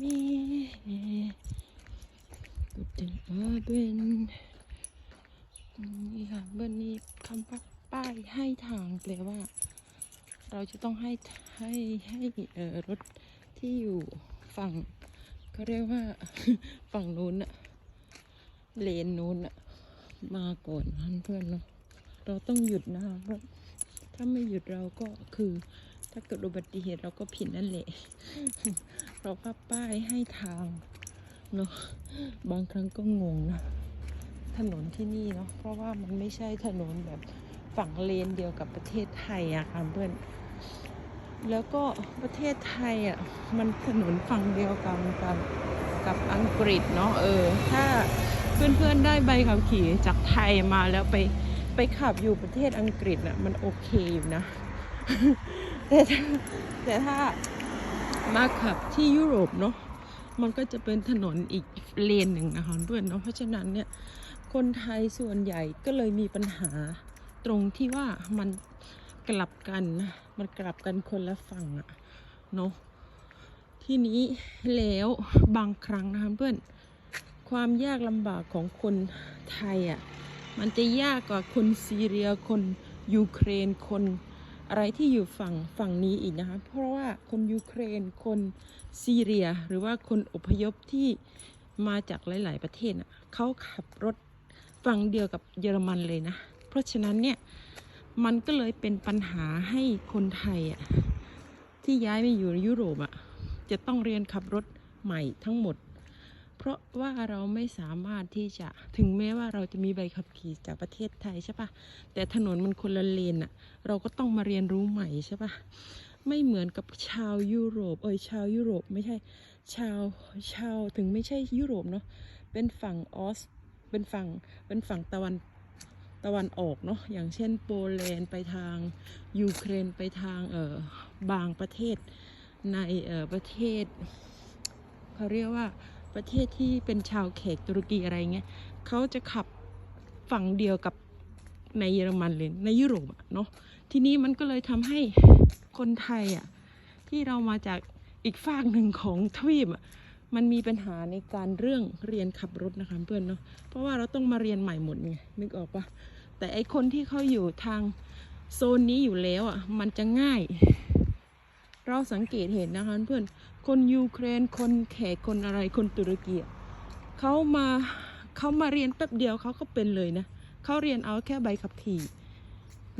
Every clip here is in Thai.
มีกุฏิอาเบนนี่ค่ะเบนนี้คำว่าป้ายให้ทางแปลว่า เราจะต้องให้ให้ให้เอ่อรถที่อยู่ฝั่งเขาเรียกว่าฝั่งนู้นอะเลนนู้นอะมาก่อนนะเพื่อนเนาะเราต้องหยุดนะคะเพราะถ้าไม่หยุดเราก็คือ ถ้าเกิดอุบัติเหตุเราก็ผิดนั่นแหละ เราพับป้ายให้ทางเนาะบางครั้งก็งงนะถนนที่นี่เนาะเพราะว่ามันไม่ใช่ถนนแบบฝั่งเลนเดียวกับประเทศไทยอะค่ะเพื่อนแล้วก็ประเทศไทยอะมันถนนฝั่งเดียวกันกับกับอังกฤษเนาะเออ ถ้าเพื่อนๆได้ใบขับขี่จากไทยมาแล้วไปไปขับอยู่ประเทศอังกฤษน่ะมันโอเคอยู่นะ แต่ถ้าแต่ถ้ามาขับที่ยุโรปเนาะมันก็จะเป็นถนนอีกเลนหนึ่งนะคะเพื่อนเนาะเพราะฉะนั้นเนี่ยคนไทยส่วนใหญ่ก็เลยมีปัญหาตรงที่ว่ามันกลับกันนะมันกลับกันคนละฝั่งอะเนาะทีนี้แล้วบางครั้งนะคะเพื่อนความยากลำบากของคนไทยอะมันจะยากกว่าคนซีเรียคนยูเครนคน อะไรที่อยู่ฝั่งฝั่งนี้อีกนะคะ เพราะว่าคนยูเครน คนซีเรีย หรือว่าคนอพยพที่มาจากหลาย ๆ ประเทศน่ะเขาขับรถฝั่งเดียวกับเยอรมันเลยนะ เพราะฉะนั้นเนี่ยมันก็เลยเป็นปัญหาให้คนไทยอะที่ย้ายมาอยู่ยุโรปอะจะต้องเรียนขับรถใหม่ทั้งหมด เพราะว่าเราไม่สามารถที่จะถึงแม้ว่าเราจะมีใบขับขี่จากประเทศไทยใช่ปะแต่ถนนมันคนละเลนอะเราก็ต้องมาเรียนรู้ใหม่ใช่ปะไม่เหมือนกับชาวยุโรป เอยชาวยุโรปไม่ใช่ชาวชาวถึงไม่ใช่ยุโรปเนาะเป็นฝั่งออสเป็นฝั่งเป็นฝั่งตะวันตะวันออกเนาะอย่างเช่นโปแลนด์ไปทางยูเครนไปทางเออบางประเทศในเออประเทศเขาเรียกว่า ประเทศที่เป็นชาวแขกตุรกีอะไรเงี้ยเขาจะขับฝั่งเดียวกับในเยอรมันเลยในยุโรปอะเนาะทีนี้มันก็เลยทำให้คนไทยอะที่เรามาจากอีกฝากหนึ่งของทวีปอะมันมีปัญหาในการเรื่องเรียนขับรถนะคะเพื่อนเนาะเพราะว่าเราต้องมาเรียนใหม่หมดไงนึกออกปะแต่ไอคนที่เขาอยู่ทางโซนนี้อยู่แล้วอะมันจะง่าย เราสังเกตเห็นนะคะเพื่อนคนยูเครนคนแขกคนอะไรคนตุรกีเขามาเขามาเรียนแป๊บเดียวเขาก็เป็นเลยนะเขาเรียนเอาแค่ใบขับขี่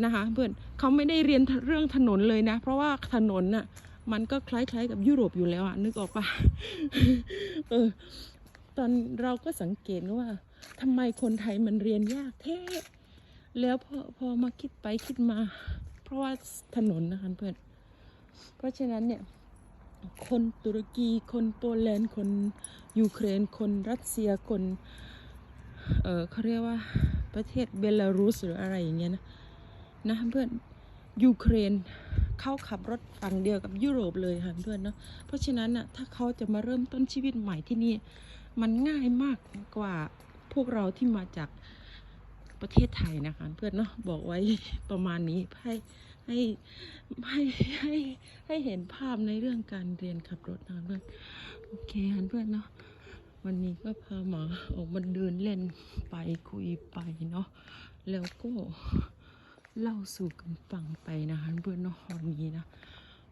นะคะเพื่อนเขาไม่ได้เรียนเรื่องถนนเลยนะ เพราะว่าถนนน่ะมันก็คล้ายๆกับยุโรปอยู่แล้วอะนึกออกปะเออตอนเราก็สังเกตว่าทำไมคนไทยมันเรียนยากแท้แล้วพอพอมาคิดไปคิดมา เพราะว่าถนนนะคะเพื่อน เพราะฉะนั้นเนี่ยคนตุรกีคนโปแลนด์คนยูเครน คนรัสเซียคนเออเขาเรียกว่าประเทศเบลารุสหรืออะไรอย่างเงี้ยนะนะเพื่อนยูเครนเข้าขับรถฝั่งเดียวกับยุโรปเลยค่ะเพื่อนเนาะเพราะฉะนั้นน่ะถ้าเขาจะมาเริ่มต้นชีวิตใหม่ที่นี่มันง่ายมากกว่าพวกเราที่มาจากประเทศไทยนะคะเพื่อนเนาะบอกไว้ประมาณนี้ให้ ให้ให้ให้ให้เห็นภาพในเรื่องการเรียนขับรถนะเพื่อนโอเคค่ะเพื่อนเนาะวันนี้ก็พาหมาออกมาเดินเล่นไปคุยไปเนาะแล้วก็เล่าสู่กันฟังไปนะคะเพื่อนเนาะวันนี้นะ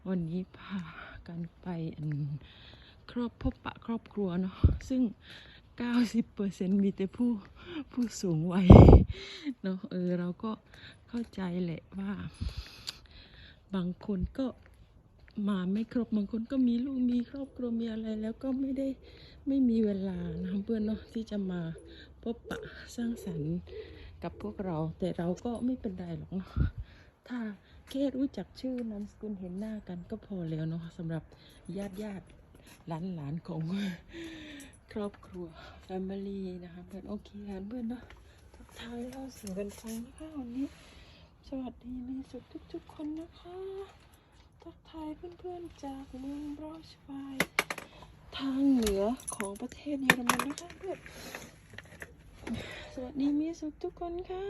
วันนี้พากันไปอันครอบพบปะครอบครัวเนาะซึ่ง 90%มีแต่ผู้ผู้สูงวัยเนาะเออเราก็เข้าใจแหละว่า บางคนก็มาไม่ครบบางคนก็มีลูกมีครอบครัวมีอะไรแล้วก็ไม่ได้ไม่มีเวลานะเพื่อนเนาะที่จะมาพบปะสร้างสรรค์กับพวกเรา แต่เราก็ไม่เป็นไรหรอกเนาะถ้าแค่รู้จักชื่อนามสกุลเห็นหน้ากันก็พอแล้วเนาะสำหรับญาติญาติหลานหลานของครอบครัว Family นะคะเพื่อนโอเคเพื่อนเนาะทักทายเล่าสู่กันฟังนะคะวันนี้ สวัสดีมีสุดทุกๆคนนะคะ ทักทายเพื่อนๆจากเมืองบรอชไฟทางเหนือของประเทศเยอรมันนะคะเพื่อนสวัสดีมีสุดทุกคนค่ะ